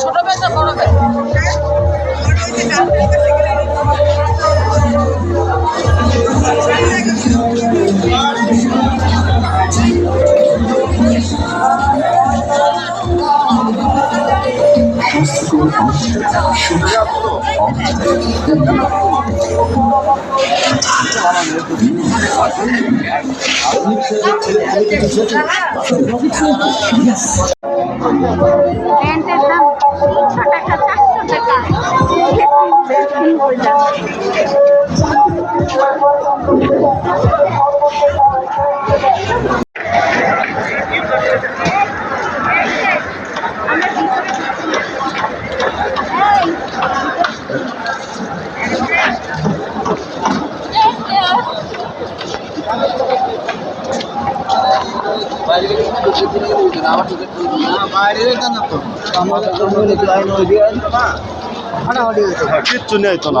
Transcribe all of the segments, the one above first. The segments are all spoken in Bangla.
ছোট ব্যাগ বড় ব্যাগ প্যান্টের দাম তিনশো টাকা চারশো টাকা তিন বইটা কিচ্ছু নেই তো না।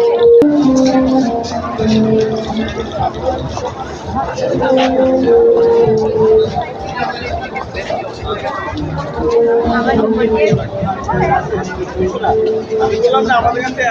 আমি গেলাম না আমাদের কাছে